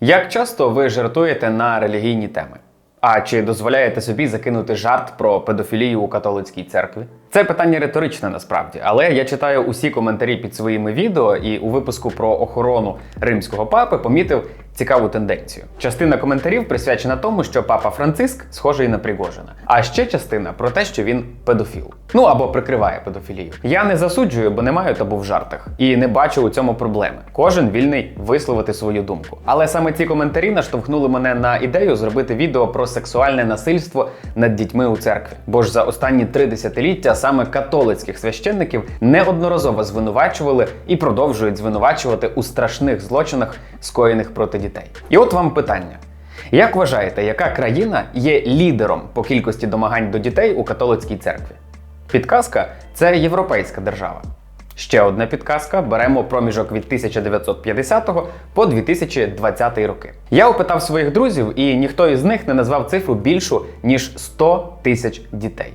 Як часто ви жартуєте на релігійні теми? А чи дозволяєте собі закинути жарт про педофілію у католицькій церкві? Це питання риторичне насправді, але я читаю усі коментарі під своїми відео і у випуску про охорону римського папи помітив цікаву тенденцію. Частина коментарів присвячена тому, що папа Франциск схожий на Пригожина, а ще частина про те, що він педофіл. Ну або прикриває педофілію. Я не засуджую, бо не маю табу в жартах і не бачу у цьому проблеми. Кожен вільний висловити свою думку. Але саме ці коментарі наштовхнули мене на ідею зробити відео про сексуальне насильство над дітьми у церкві. Бо ж за останні три десятиліття саме католицьких священників неодноразово звинувачували і продовжують звинувачувати у страшних злочинах, скоєних проти дітей. І от вам питання. Як вважаєте, яка країна є лідером по кількості домагань до дітей у католицькій церкві? Підказка це європейська держава. Ще одна підказка: беремо проміжок від 1950 по 2020 роки. Я опитав своїх друзів, і ніхто із них не назвав цифру більшу ніж 100 тисяч дітей.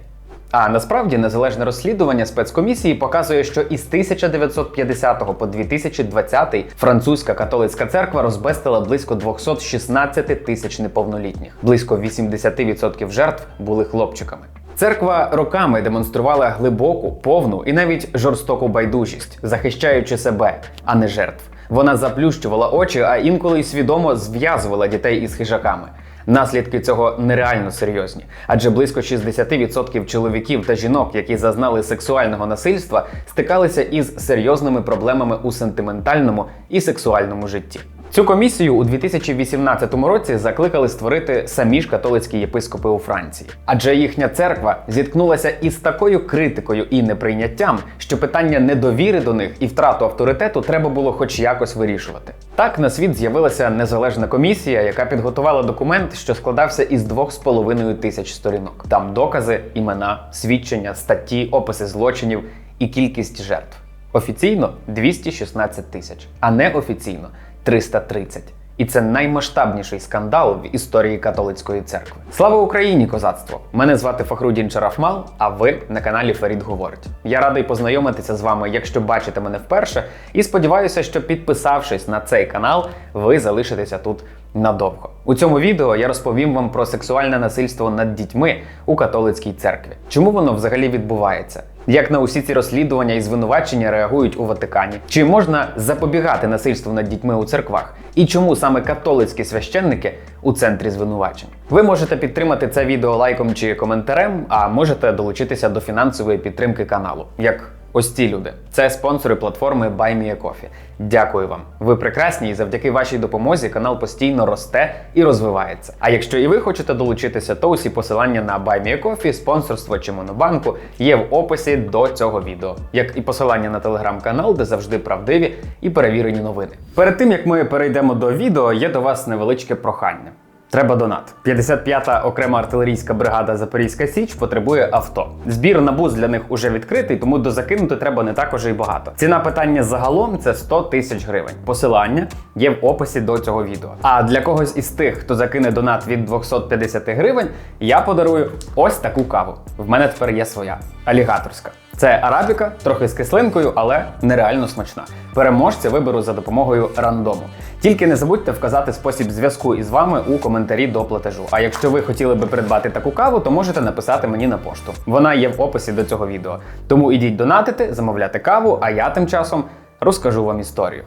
А насправді незалежне розслідування спецкомісії показує, що із 1950 по 2020 французька католицька церква розбестила близько 216 тисяч неповнолітніх. Близько 80% жертв були хлопчиками. Церква роками демонструвала глибоку, повну і навіть жорстоку байдужість, захищаючи себе, а не жертв. Вона заплющувала очі, а інколи й свідомо зв'язувала дітей із хижаками. Наслідки цього нереально серйозні, адже близько 60% чоловіків та жінок, які зазнали сексуального насильства, стикалися із серйозними проблемами у сентиментальному і сексуальному житті. Цю комісію у 2018 році закликали створити самі ж католицькі єпископи у Франції, адже їхня церква зіткнулася із такою критикою і неприйняттям, що питання недовіри до них і втрату авторитету треба було хоч якось вирішувати. Так на світ з'явилася незалежна комісія, яка підготувала документ, що складався із двох з половиною тисяч сторінок. Там докази, імена, свідчення, статті, описи злочинів і кількість жертв. Офіційно 216 тисяч, а неофіційно 330. І це наймасштабніший скандал в історії католицької церкви. Слава Україні, козацтво! Мене звати Фахрудін Чарафмал, а ви на каналі Фарід Говорить. Я радий познайомитися з вами, якщо бачите мене вперше, і сподіваюся, що підписавшись на цей канал, ви залишитеся тут надовго. У цьому відео я розповім вам про сексуальне насильство над дітьми у католицькій церкві. Чому воно взагалі відбувається? Як на усі ці розслідування і звинувачення реагують у Ватикані? Чи можна запобігати насильству над дітьми у церквах? І чому саме католицькі священники у центрі звинувачень? Ви можете підтримати це відео лайком чи коментарем, а можете долучитися до фінансової підтримки каналу. Як Ось ці люди. Це спонсори платформи BuyMeACoffee. Дякую вам. Ви прекрасні, і завдяки вашій допомозі канал постійно росте і розвивається. А якщо і ви хочете долучитися, то усі посилання на BuyMeACoffee, спонсорство чи монобанку є в описі до цього відео, як і посилання на телеграм-канал, де завжди правдиві і перевірені новини. Перед тим як ми перейдемо до відео, є до вас невеличке прохання. Треба донат. 55-та окрема артилерійська бригада Запорізька Січ потребує авто. Збір на бус для них уже відкритий, тому дозакинути треба не так уже й багато. Ціна питання загалом це 100 тисяч гривень. Посилання є в описі до цього відео. А для когось із тих, хто закине донат від 250 гривень, я подарую ось таку каву. В мене тепер є своя алігаторська. Це арабіка, трохи з кислинкою, але нереально смачна. Переможця виберу за допомогою рандому. Тільки не забудьте вказати спосіб зв'язку із вами у коментарі до платежу. А якщо ви хотіли би придбати таку каву, то можете написати мені на пошту. Вона є в описі до цього відео. Тому ідіть донатити, замовляти каву, а я тим часом розкажу вам історію.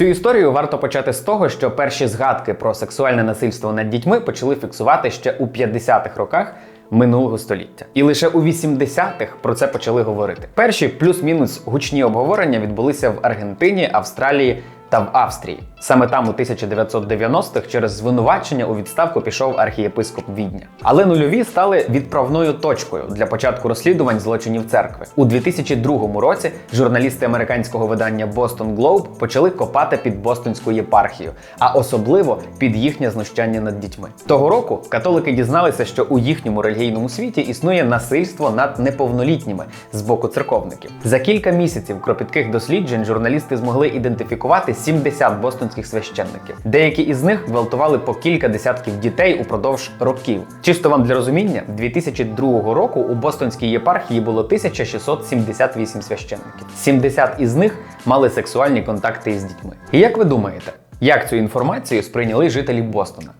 Цю історію варто почати з того, що перші згадки про сексуальне насильство над дітьми почали фіксувати ще у 50-х роках минулого століття. І лише у 80-х про це почали говорити. Перші плюс-мінус гучні обговорення відбулися в Аргентині, Австралії та в Австрії. Саме там у 1990-х через звинувачення у відставку пішов архієпископ Відня. Але нульові стали відправною точкою для початку розслідувань злочинів церкви. У 2002 році журналісти американського видання Boston Globe почали копати під Бостонську єпархію, а особливо під їхнє знущання над дітьми. Того року католики дізналися, що у їхньому релігійному світі існує насильство над неповнолітніми з боку церковників. За кілька місяців кропітких досліджень журналісти змогли ідентифікувати 70 бостонських священників. Деякі із них гвалтували по кілька десятків дітей упродовж років. Чисто вам для розуміння, 2002 року у Бостонській єпархії було 1678 священників. 70 із них мали сексуальні контакти із дітьми. І як ви думаєте, як цю інформацію сприйняли жителі Бостона?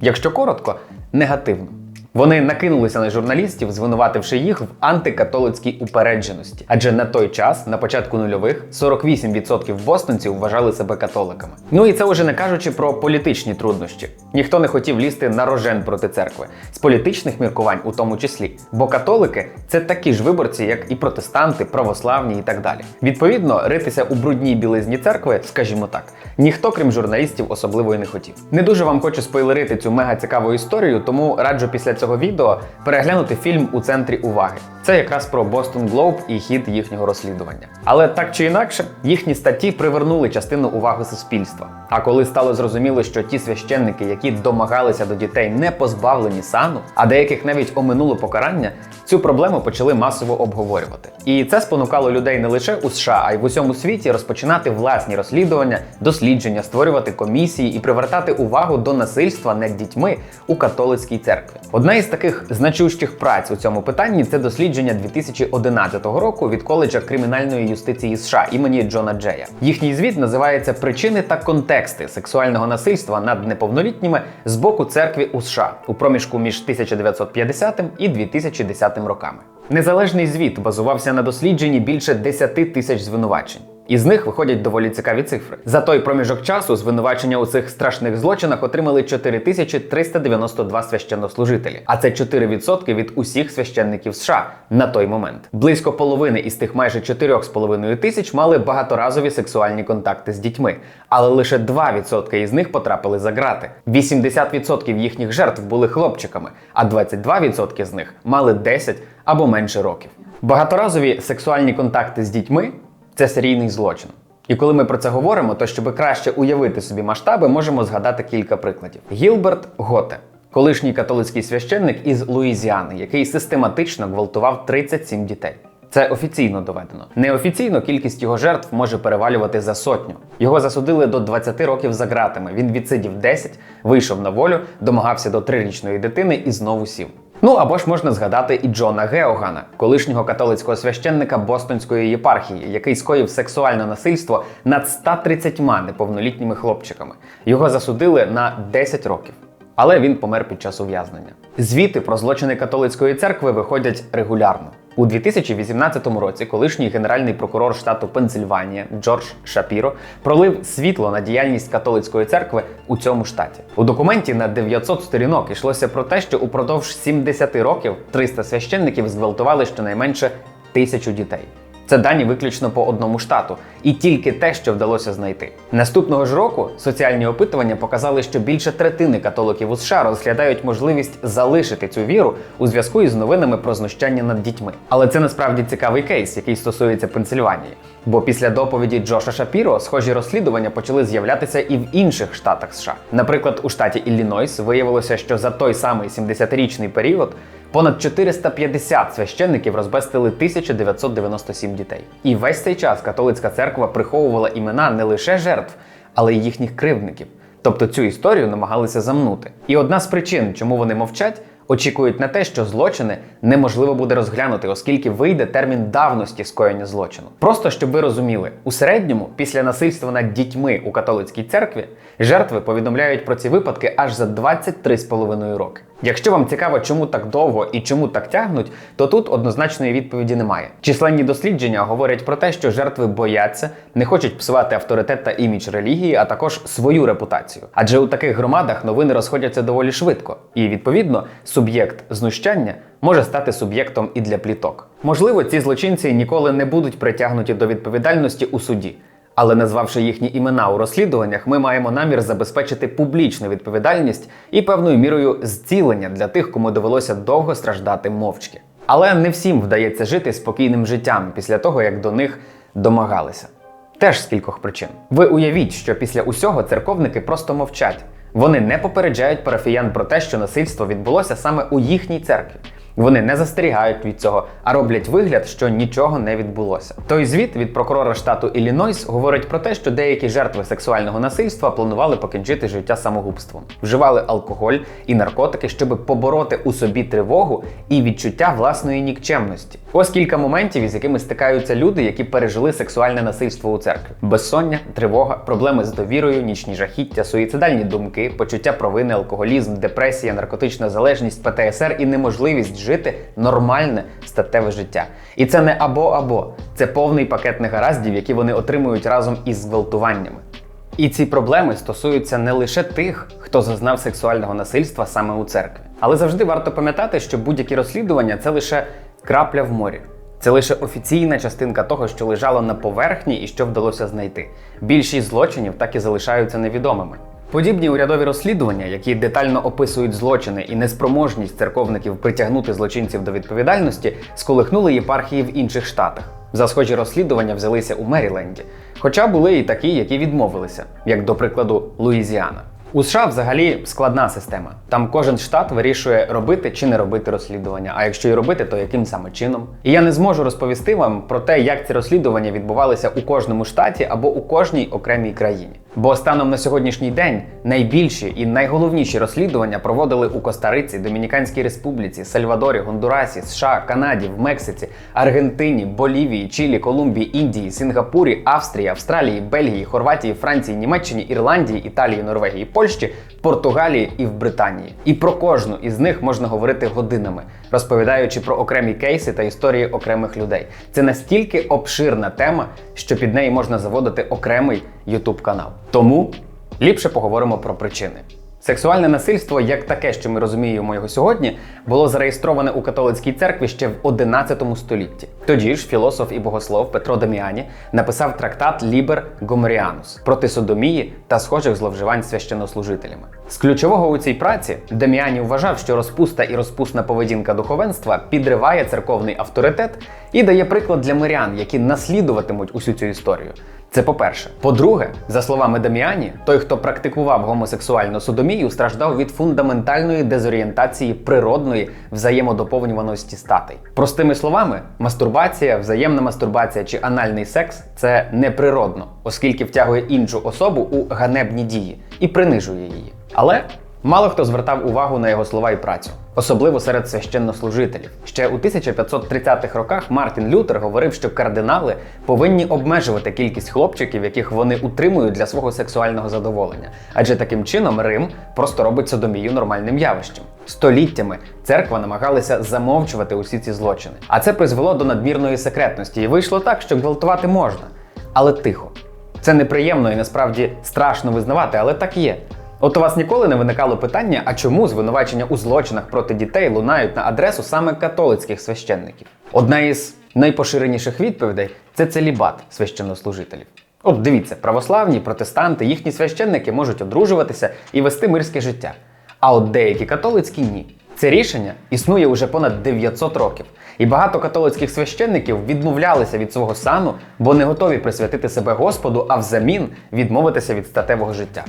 Якщо коротко, негативно. Вони накинулися на журналістів, звинувативши їх в антикатолицькій упередженості. Адже на той час, на початку нульових, 48% бостонців вважали себе католиками. Ну і це вже не кажучи про політичні труднощі. Ніхто не хотів лізти на рожен проти церкви, з політичних міркувань у тому числі. Бо католики це такі ж виборці, як і протестанти, православні і так далі. Відповідно, ритися у брудній білизні церкви, скажімо так, ніхто, крім журналістів, особливо і не хотів. Не дуже вам хочу спойлерити цю мега цікаву історію, тому раджу після цього відео переглянути фільм у центрі уваги. Це якраз про Бостон Глоб і хід їхнього розслідування. Але так чи інакше, їхні статті привернули частину уваги суспільства. А коли стало зрозуміло, що ті священники, які домагалися до дітей, не позбавлені сану, а деяких навіть оминуло покарання, цю проблему почали масово обговорювати. І це спонукало людей не лише у США, а й в усьому світі розпочинати власні розслідування, дослідження, створювати комісії і привертати увагу до насильства над дітьми у католицькій церкві. Одна із таких значущих праць у цьому питанні це дослідження 2011 року від коледжа кримінальної юстиції США імені Джона Джея. Їхній звіт називається Причини та контексти сексуального насильства над неповнолітніми з боку церкви у США у проміжку між 1950 і 2010 роками. Незалежний звіт базувався на дослідженні більше 10 тисяч звинувачень. Із них виходять доволі цікаві цифри. За той проміжок часу звинувачення у цих страшних злочинах отримали 4392 священнослужителі, а це 4% від усіх священників США на той момент. Близько половини із тих майже 4,5 тисяч мали багаторазові сексуальні контакти з дітьми, але лише 2% із них потрапили за ґрати. 80% їхніх жертв були хлопчиками, а 22% з них мали 10 або менше років. Багаторазові сексуальні контакти з дітьми це серійний злочин. І коли ми про це говоримо, то щоб краще уявити собі масштаби, можемо згадати кілька прикладів. Гілберт Готе, колишній католицький священник із Луїзіани, який систематично гвалтував 37 дітей. Це офіційно доведено. Неофіційно кількість його жертв може перевалювати за сотню. Його засудили до 20 років за ґратами. Він відсидів 10, вийшов на волю, домагався до трирічної дитини і знову сів. Ну або ж можна згадати і Джона Геогана, колишнього католицького священника Бостонської єпархії, який скоїв сексуальне насильство над 130 неповнолітніми хлопчиками. Його засудили на 10 років. Але він помер під час ув'язнення. Звіти про злочини католицької церкви виходять регулярно. У 2018 році колишній генеральний прокурор штату Пенсильванія Джордж Шапіро пролив світло на діяльність католицької церкви у цьому штаті. У документі на 900 сторінок йшлося про те, що упродовж 70 років 300 священників зґвалтували щонайменше тисячу дітей. Це дані виключно по одному штату, і тільки те, що вдалося знайти. Наступного ж року соціальні опитування показали, що більше третини католиків у США розглядають можливість залишити цю віру у зв'язку із новинами про знущання над дітьми. Але це насправді цікавий кейс, який стосується Пенсильванії. Бо після доповіді Джоша Шапіро схожі розслідування почали з'являтися і в інших штатах США. Наприклад, у штаті Іллінойс виявилося, що за той самий 70-річний період понад 450 священників розбестили 1997 дітей. І весь цей час католицька церква приховувала імена не лише жертв, але й їхніх кривдників. Тобто цю історію намагалися замнути. І одна з причин, чому вони мовчать, очікують на те, що злочини неможливо буде розглянути, оскільки вийде термін давності скоєння злочину. Просто щоб ви розуміли, у середньому, після насильства над дітьми у католицькій церкві, жертви повідомляють про ці випадки аж за 23,5 роки. Якщо вам цікаво, чому так довго і чому так тягнуть, то тут однозначної відповіді немає. Численні дослідження говорять про те, що жертви бояться, не хочуть псувати авторитет та імідж релігії, а також свою репутацію. Адже у таких громадах новини розходяться доволі швидко, і відповідно суб'єкт знущання може стати суб'єктом і для пліток. Можливо, ці злочинці ніколи не будуть притягнуті до відповідальності у суді. Але назвавши їхні імена у розслідуваннях, ми маємо намір забезпечити публічну відповідальність і певною мірою зцілення для тих, кому довелося довго страждати мовчки. Але не всім вдається жити спокійним життям після того, як до них домагалися. Теж з кількох причин. Ви уявіть, що після усього церковники просто мовчать. Вони не попереджають парафіян про те, що насильство відбулося саме у їхній церкві. Вони не застерігають від цього, а роблять вигляд, що нічого не відбулося. Той звіт від прокурора штату Іллінойс говорить про те, що деякі жертви сексуального насильства планували покінчити життя самогубством, вживали алкоголь і наркотики, щоб побороти у собі тривогу і відчуття власної нікчемності. Ось кілька моментів, із якими стикаються люди, які пережили сексуальне насильство у церкві: безсоння, тривога, проблеми з довірою, нічні жахіття, суїцидальні думки, почуття провини, алкоголізм, депресія, наркотична залежність, ПТСР і неможливість жити нормальне статеве життя. І це не або-або, це повний пакет негараздів, які вони отримують разом із зґвалтуваннями. І ці проблеми стосуються не лише тих, хто зазнав сексуального насильства саме у церкві. Але завжди варто пам'ятати, що будь-які розслідування це лише крапля в морі. Це лише офіційна частинка того, що лежало на поверхні і що вдалося знайти. Більшість злочинів так і залишаються невідомими. Подібні урядові розслідування, які детально описують злочини і неспроможність церковників притягнути злочинців до відповідальності, сколихнули єпархії в інших штатах. За схожі розслідування взялися у Меріленді, хоча були і такі, які відмовилися, як до прикладу Луїзіана. У США взагалі складна система. Там кожен штат вирішує робити чи не робити розслідування. А якщо і робити, то яким саме чином? І я не зможу розповісти вам про те, як ці розслідування відбувалися у кожному штаті або у кожній окремій країні. Бо станом на сьогоднішній день найбільші і найголовніші розслідування проводили у Коста-Риці, Домініканській Республіці, Сальвадорі, Гондурасі, США, Канаді, в Мексиці, Аргентині, Болівії, Чилі, Колумбії, Індії, Сінгапурі, Австрії, Австралії, Бельгії, Хорватії, Франції, Німеччині, Ірландії, Італії, Норвегії, Польщі, Португалії і в Британії. І про кожну із них можна говорити годинами, розповідаючи про окремі кейси та історії окремих людей. Це настільки обширна тема, що під неї можна заводити окремий YouTube канал. Тому ліпше поговоримо про причини. Сексуальне насильство, як таке, що ми розуміємо його сьогодні, було зареєстроване у католицькій церкві ще в 11 столітті. Тоді ж філософ і богослов Петро Деміані написав трактат Лібер Гомеріанус проти содомії та схожих зловживань священнослужителями. З ключового у цій праці Деміані вважав, що розпуста і розпусна поведінка духовенства підриває церковний авторитет і дає приклад для мирян, які наслідуватимуть усю цю історію. Це по-перше. По-друге, за словами Даміані, той, хто практикував гомосексуальну содомію, страждав від фундаментальної дезорієнтації природної взаємодоповнюваності статей. Простими словами, мастурбація, взаємна мастурбація чи анальний секс це неприродно, оскільки втягує іншу особу у ганебні дії і принижує її. Але Мало хто звертав увагу на його слова і працю, особливо серед священнослужителів. Ще у 1530-х роках Мартін Лютер говорив, що кардинали повинні обмежувати кількість хлопчиків, яких вони утримують для свого сексуального задоволення, адже таким чином Рим просто робить содомію нормальним явищем. Століттями церква намагалася замовчувати усі ці злочини, а це призвело до надмірної секретності, і вийшло так, що гвалтувати можна, але тихо. Це неприємно і насправді страшно визнавати, але так є. От у вас ніколи не виникало питання, а чому звинувачення у злочинах проти дітей лунають на адресу саме католицьких священників? Одна із найпоширеніших відповідей це целібат священнослужителів. От дивіться, православні, протестанти, їхні священники можуть одружуватися і вести мирське життя. А от деякі католицькі ні. Це рішення існує уже понад 900 років, і багато католицьких священників відмовлялися від свого сану, бо не готові присвятити себе Господу, а взамін відмовитися від статевого життя.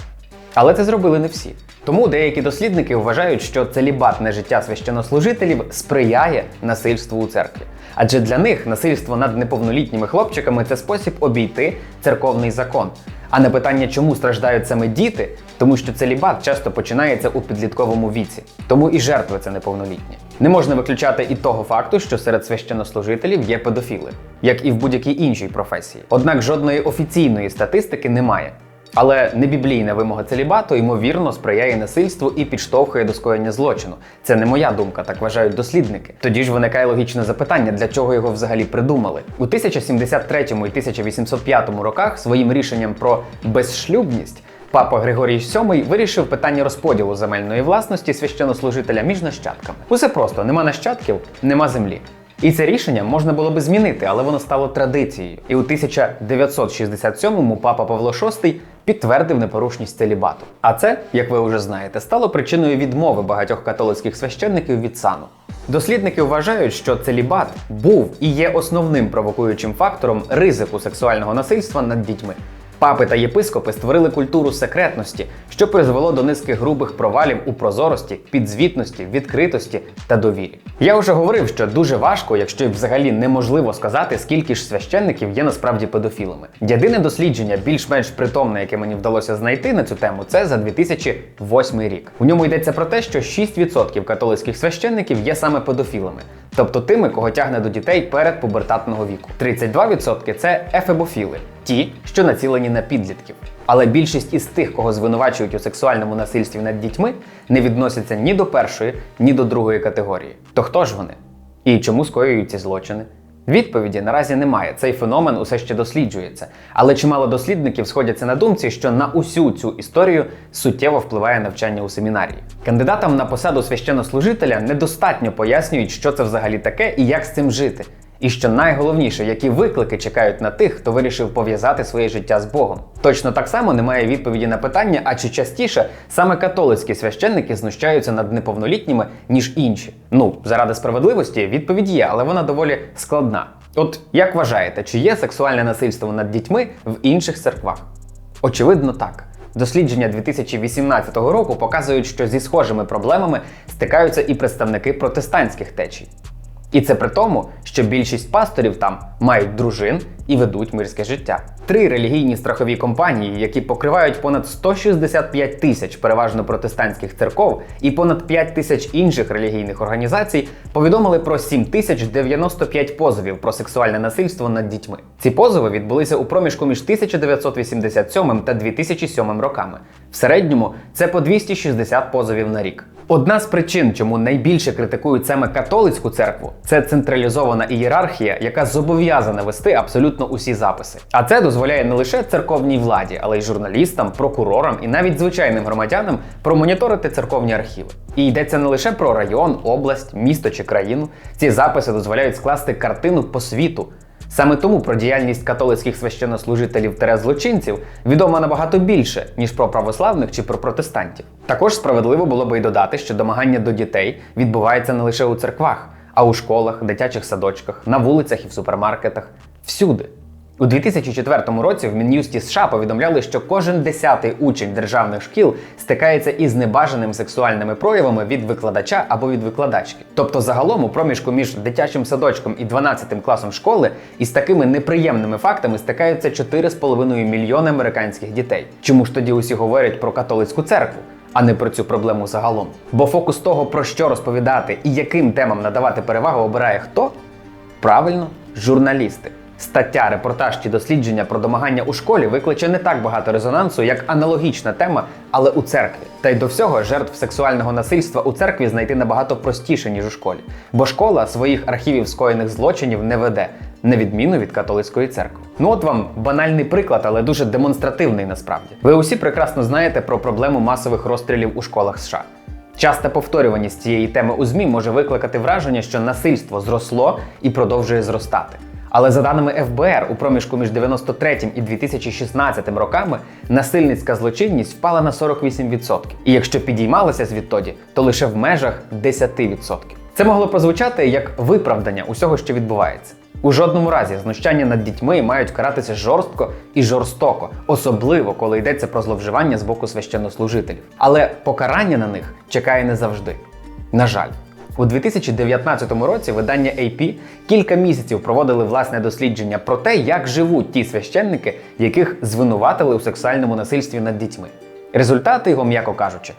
Але це зробили не всі. Тому деякі дослідники вважають, що целібатне життя священнослужителів сприяє насильству у церкві. Адже для них насильство над неповнолітніми хлопчиками це спосіб обійти церковний закон. А на питання, чому страждають саме діти, тому що целібат часто починається у підлітковому віці, тому і жертви це неповнолітні. Не можна виключати і того факту, що серед священнослужителів є педофіли, як і в будь-якій іншій професії. Однак жодної офіційної статистики немає. Але небіблійна вимога целібату, ймовірно, сприяє насильству і підштовхує до скоєння злочину. Це не моя думка, так вважають дослідники. Тоді ж виникає логічне запитання, для чого його взагалі придумали. У 1073 і 1805 роках своїм рішенням про безшлюбність. Папа Григорій VII вирішив питання розподілу земельної власності священнослужителя між нащадками. Усе просто нема нащадків, нема землі. І це рішення можна було би змінити, але воно стало традицією. І у 1967-му папа Павло VI підтвердив непорушність целібату. А це, як ви вже знаєте, стало причиною відмови багатьох католицьких священників від сану. Дослідники вважають, що целібат був і є основним провокуючим фактором ризику сексуального насильства над дітьми. Папи та єпископи створили культуру секретності, що призвело до низки грубих провалів у прозорості, підзвітності, відкритості та довірі. Я вже говорив, що дуже важко, якщо й взагалі неможливо сказати, скільки ж священників є насправді педофілами. Єдине дослідження, більш-менш притомне, яке мені вдалося знайти на цю тему, це за 2008 рік. У ньому йдеться про те, що 6% католицьких священників є саме педофілами, тобто тими, кого тягне до дітей перед пубертатного віку. 32% це ефебофіли, ті, що націлені на підлітків. Але більшість із тих, кого звинувачують у сексуальному насильстві над дітьми, не відносяться ні до першої, ні до другої категорії. То хто ж вони? І чому скоюють ці злочини? Відповіді наразі немає. Цей феномен усе ще досліджується. Але чимало дослідників сходяться на думці, що на усю цю історію суттєво впливає навчання у семінарії. Кандидатам на посаду священнослужителя недостатньо пояснюють, що це взагалі таке і як з цим жити. І що найголовніше, які виклики чекають на тих, хто вирішив пов'язати своє життя з Богом. Точно так само немає відповіді на питання, а чи частіше саме католицькі священники знущаються над неповнолітніми, ніж інші. Ну, заради справедливості відповідь є, але вона доволі складна. От як вважаєте, чи є сексуальне насильство над дітьми в інших церквах? Очевидно, так. Дослідження 2018 року показують, що зі схожими проблемами стикаються і представники протестантських течій. І це при тому, що більшість пасторів там мають дружин і ведуть мирське життя. Три релігійні страхові компанії, які покривають понад 165 тисяч переважно протестантських церков і понад 5 тисяч інших релігійних організацій, повідомили про 7095 позовів про сексуальне насильство над дітьми. Ці позови відбулися у проміжку між 1987 та 2007 роками. В середньому це по 260 позовів на рік. Одна з причин, чому найбільше критикують саме католицьку церкву, це централізована ієрархія, яка зобов'язана вести абсолютно усі записи. А це дозволяє не лише церковній владі, але й журналістам, прокурорам і навіть звичайним громадянам промоніторити церковні архіви. І йдеться не лише про район, область, місто чи країну. Ці записи дозволяють скласти картину по світу. Саме тому про діяльність католицьких священнослужителів та злочинців відомо набагато більше, ніж про православних чи про протестантів. Також справедливо було би й додати, що домагання до дітей відбувається не лише у церквах, а у школах, дитячих садочках, на вулицях і в супермаркетах всюди. У 2004 році в Мін'юсті США повідомляли, що кожен десятий учень державних шкіл стикається із небажаними сексуальними проявами від викладача або від викладачки. Тобто, загалом у проміжку між дитячим садочком і 12 класом школи із такими неприємними фактами стикаються 4,5 мільйони американських дітей. Чому ж тоді усі говорять про католицьку церкву? А не про цю проблему загалом. Бо фокус того, про що розповідати і яким темам надавати перевагу, обирає хто? Правильно, журналісти. Стаття, репортаж чи дослідження про домагання у школі викличе не так багато резонансу, як аналогічна тема, але у церкві. Та й до всього жертв сексуального насильства у церкві знайти набагато простіше, ніж у школі. Бо школа своїх архівів скоєних злочинів не веде, на відміну від католицької церкви. Ну от вам банальний приклад, але дуже демонстративний насправді. Ви усі прекрасно знаєте про проблему масових розстрілів у школах США. Часта повторюваність цієї теми у ЗМІ може викликати враження, що насильство зросло і продовжує зростати. Але за даними ФБР, у проміжку між 93 і 2016 роками насильницька злочинність впала на 48%. І якщо підіймалася звідтоді, то лише в межах 10%. Це могло прозвучати як виправдання усього, що відбувається. У жодному разі знущання над дітьми мають каратися жорстко і жорстоко, особливо коли йдеться про зловживання з боку священнослужителів. Але покарання на них чекає не завжди. На жаль. У 2019 році видання AP кілька місяців проводили власне дослідження про те, як живуть ті священники, яких звинуватили у сексуальному насильстві над дітьми. Результати його, м'яко кажучи,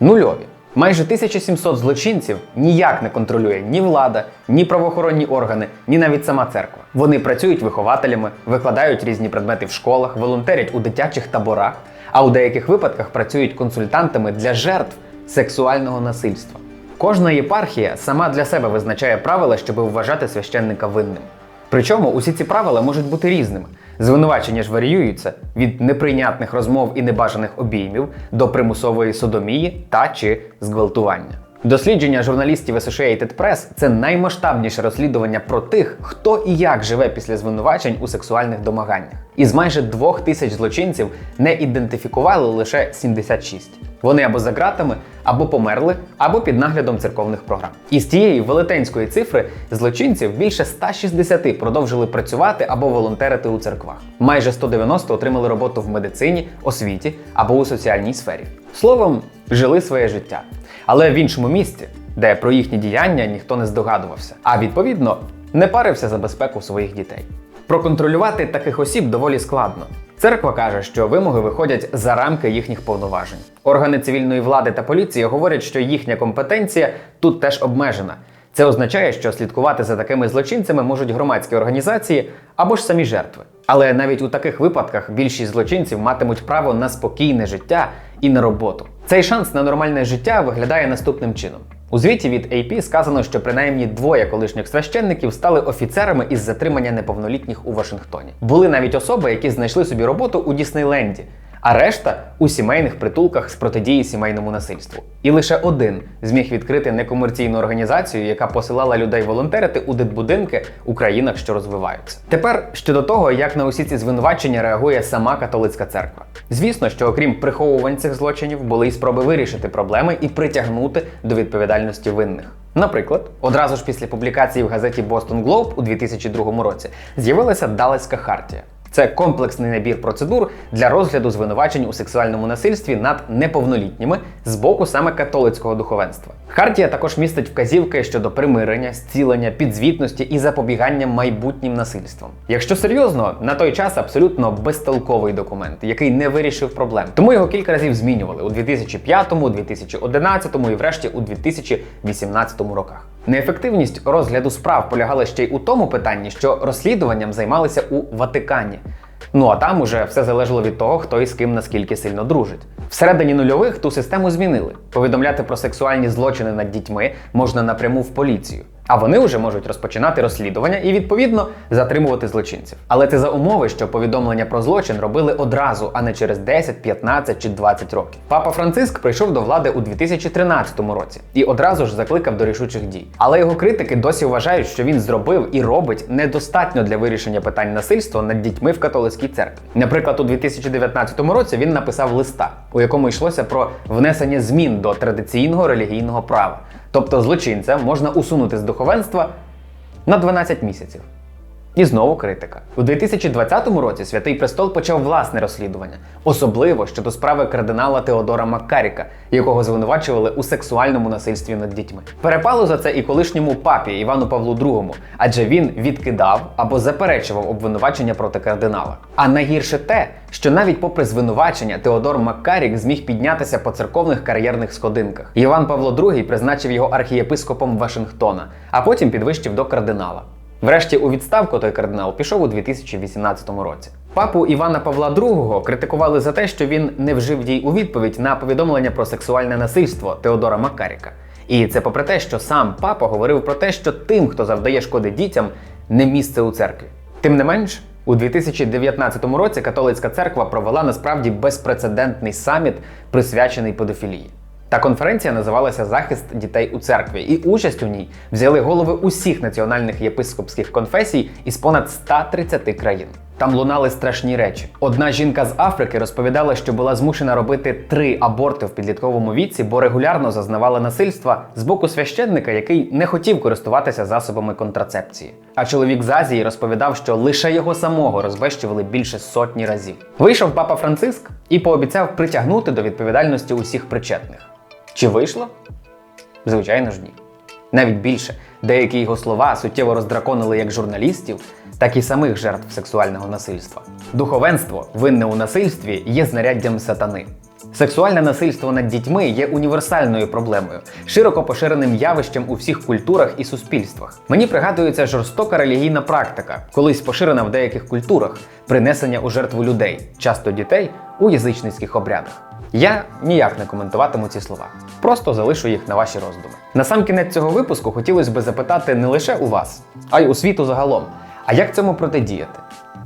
нульові. Майже 1700 злочинців ніяк не контролює ні влада, ні правоохоронні органи, ні навіть сама церква. Вони працюють вихователями, викладають різні предмети в школах, волонтерять у дитячих таборах, а у деяких випадках працюють консультантами для жертв сексуального насильства. Кожна єпархія сама для себе визначає правила, щоб вважати священника винним. Причому усі ці правила можуть бути різними. Звинувачення ж варіюються від неприйнятних розмов і небажаних обіймів до примусової содомії та чи зґвалтування. Дослідження журналістів Associated Press – це наймасштабніше розслідування про тих, хто і як живе після звинувачень у сексуальних домаганнях. Із майже двох тисяч злочинців не ідентифікували лише 76. Вони або за ґратами, або померли, або під наглядом церковних програм. Із тієї велетенської цифри злочинців більше 160 продовжили працювати або волонтерити у церквах. Майже 190 отримали роботу в медицині, освіті або у соціальній сфері. Словом, жили своє життя. Але в іншому місці, де про їхні діяння ніхто не здогадувався, а відповідно не парився за безпеку своїх дітей. Проконтролювати таких осіб доволі складно. Церква каже, що вимоги виходять за рамки їхніх повноважень. Органи цивільної влади та поліції говорять, що їхня компетенція тут теж обмежена. Це означає, що слідкувати за такими злочинцями можуть громадські організації або ж самі жертви. Але навіть у таких випадках більшість злочинців матимуть право на спокійне життя і на роботу. Цей шанс на нормальне життя виглядає наступним чином. У звіті від AP сказано, що принаймні двоє колишніх священників стали офіцерами із затримання неповнолітніх у Вашингтоні. Були навіть особи, які знайшли собі роботу у Діснейленді, а решта у сімейних притулках з протидії сімейному насильству. І лише один зміг відкрити некомерційну організацію, яка посилала людей волонтерити у дитбудинки у країнах, що розвиваються. Тепер щодо того, як на усі ці звинувачення реагує сама католицька церква. Звісно, що окрім приховувань цих злочинів, були й спроби вирішити проблеми і притягнути до відповідальності винних. Наприклад, одразу ж після публікації в газеті Boston Globe у 2002 році з'явилася Далеська хартія. Це комплексний набір процедур для розгляду звинувачень у сексуальному насильстві над неповнолітніми з боку саме католицького духовенства. Хартія також містить вказівки щодо примирення, зцілення, підзвітності і запобігання майбутнім насильствам. Якщо серйозно, на той час абсолютно безтолковий документ, який не вирішив проблем. Тому його кілька разів змінювали у 2005, 2011 і врешті у 2018 роках. Неефективність розгляду справ полягала ще й у тому питанні, що розслідуванням займалися у Ватикані. Ну а там уже все залежало від того, хто і з ким наскільки сильно дружить. Всередині нульових ту систему змінили. Повідомляти про сексуальні злочини над дітьми можна напряму в поліцію. А вони вже можуть розпочинати розслідування і відповідно затримувати злочинців. Але це за умови, що повідомлення про злочин робили одразу, а не через 10, 15 чи 20 років. Папа Франциск прийшов до влади у 2013 році і одразу ж закликав до рішучих дій. Але його критики досі вважають, що він зробив і робить недостатньо для вирішення питань насильства над дітьми в католицькій церкві. Наприклад, у 2019 році він написав листа, у якому йшлося про внесення змін до традиційного релігійного права. Тобто злочинця можна усунути з духовенства на 12 місяців. І знову критика. У 2020 році Святий Престол почав власне розслідування, особливо щодо справи кардинала Теодора Маккаріка, якого звинувачували у сексуальному насильстві над дітьми. Перепало за це і колишньому папі Івану Павлу II, адже він відкидав або заперечував обвинувачення проти кардинала. А найгірше те, що навіть попри звинувачення Теодор Маккарік зміг піднятися по церковних кар'єрних сходинках. Іван Павло II призначив його архієпископом Вашингтона, а потім підвищив до кардинала. Врешті у відставку той кардинал пішов у 2018 році. Папу Івана Павла II критикували за те, що він не вжив дій у відповідь на повідомлення про сексуальне насильство Теодора Макаріка. І це попри те, що сам папа говорив про те, що тим, хто завдає шкоди дітям, не місце у церкві. Тим не менш, у 2019 році католицька церква провела насправді безпрецедентний саміт, присвячений педофілії. Та конференція називалася Захист дітей у церкві, і участь у ній взяли голови усіх національних єпископських конфесій із понад 130 країн. Там лунали страшні речі. Одна жінка з Африки розповідала, що була змушена робити три аборти в підлітковому віці, бо регулярно зазнавала насильства з боку священника, який не хотів користуватися засобами контрацепції. А чоловік з Азії розповідав, що лише його самого розбещували більше сотні разів. Вийшов папа Франциск і пообіцяв притягнути до відповідальності усіх причетних. Чи вийшло? Звичайно ж ні. Навіть більше, деякі його слова суттєво роздраконили як журналістів, так і самих жертв сексуального насильства. Духовенство, винне у насильстві, є знаряддям сатани. Сексуальне насильство над дітьми є універсальною проблемою, широко поширеним явищем у всіх культурах і суспільствах. Мені пригадується жорстока релігійна практика, колись поширена в деяких культурах, принесення у жертву людей, часто дітей, у язичницьких обрядах. Я ніяк не коментуватиму ці слова, просто залишу їх на ваші роздуми. На сам кінець цього випуску хотілося би запитати не лише у вас, а й у світу загалом. А як цьому протидіяти?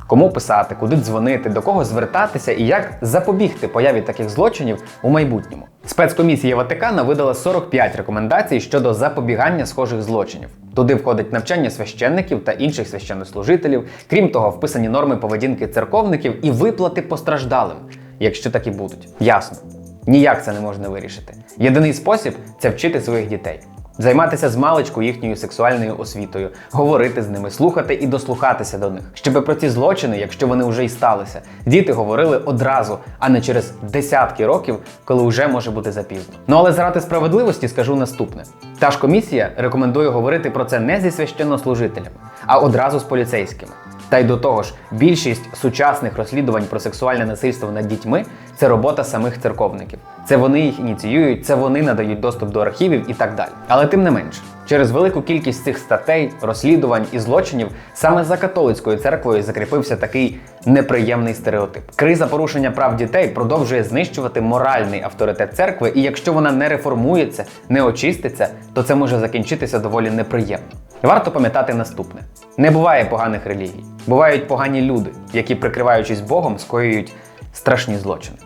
Кому писати, куди дзвонити, до кого звертатися і як запобігти появі таких злочинів у майбутньому. Спецкомісія Ватикана видала 45 рекомендацій щодо запобігання схожих злочинів. Туди входить навчання священників та інших священнослужителів, крім того, вписані норми поведінки церковників і виплати постраждалим, якщо такі будуть. Ясно. Ніяк це не можна вирішити. Єдиний спосіб це вчити своїх дітей. Займатися з маличку їхньою сексуальною освітою, говорити з ними, слухати і дослухатися до них, щоб про ці злочини, якщо вони вже й сталися, діти говорили одразу, а не через десятки років, коли вже може бути запізно. Ну але заради справедливості скажу наступне: та ж комісія рекомендує говорити про це не зі священнослужителями, а одразу з поліцейськими. Та й до того ж, більшість сучасних розслідувань про сексуальне насильство над дітьми це робота самих церковників. Це вони їх ініціюють, це вони надають доступ до архівів і так далі. Але тим не менше, через велику кількість цих статей, розслідувань і злочинів саме за католицькою церквою закріпився такий неприємний стереотип. Криза порушення прав дітей продовжує знищувати моральний авторитет церкви, і якщо вона не реформується, не очиститься, то це може закінчитися доволі неприємно. Варто пам'ятати наступне: не буває поганих релігій, бувають погані люди, які, прикриваючись Богом, скоюють страшні злочини.